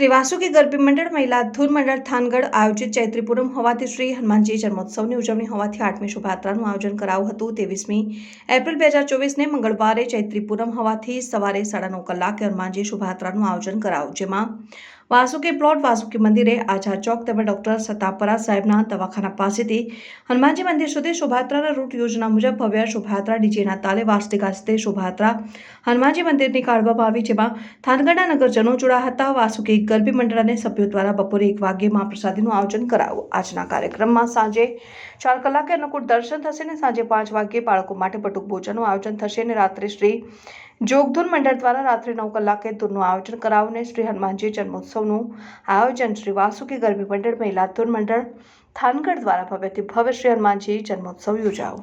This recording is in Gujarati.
શ્રી વાસુકી ગરબી મંડળ મહિલા ધૂન મંડળ થાનગઢ આયોજિત ચૈત્રીપુરમ હોવાથી શ્રી હનુમાનજી જન્મોત્સવની ઉજવણી હોવાથી આઠમી શોભાયાત્રાનું આયોજન કરાયું હતું ત્રેવીસમી એપ્રિલ બે હજાર ચોવીસને મંગળવારે ચૈત્રીપુરમ હોવાથી સવારે સાડા નવ કલાકે હનુમાનજી શોભાયાત્રાનું આયોજન કરાયું જેમાં વાસુકી પ્લોટ, વાસુકી મંદિરે આજા ચોક તેમજ ડોક્ટર સતાપરા સાહેબના દવાખાના પાસેથી હનુમાનજી મંદિર સુધી શોભાયાત્રાના રૂટ યોજના મુજબ ભવ્ય શોભાયાત્રા ડીજેના તાલે વાસ્તિક હસ્તે શોભાયાત્રા હનુમાનજી મંદિરની કાઢવામાં આવી, જેમાં થાનગઢના નગરજનો જોડાયા હતા. વાસુકી ગરબી મંડળ અને સભ્યો દ્વારા બપોરે એક વાગ્યે મહાપ્રસાદીનું આયોજન કરાયું. આજના કાર્યક્રમમાં સાંજે ચાર કલાકે અનુકૂળ દર્શન થશે અને સાંજે પાંચ વાગ્યે બાળકો માટે પટુક ભોજનનું આયોજન થશે અને રાત્રે શ્રી જોગધૂન મંડળ દ્વારા રાત્રે નવ કલાકે ધૂનનું આયોજન કરાવીને શ્રી હનુમાનજી જન્મોત્સવનું આયોજન શ્રી વાસુકી ગરબી મંડળ, મહિલા ધૂન મંડળ, થાનગઢ દ્વારા ભવ્યથી ભવ્ય શ્રી હનુમાનજી જન્મોત્સવ યોજાયો.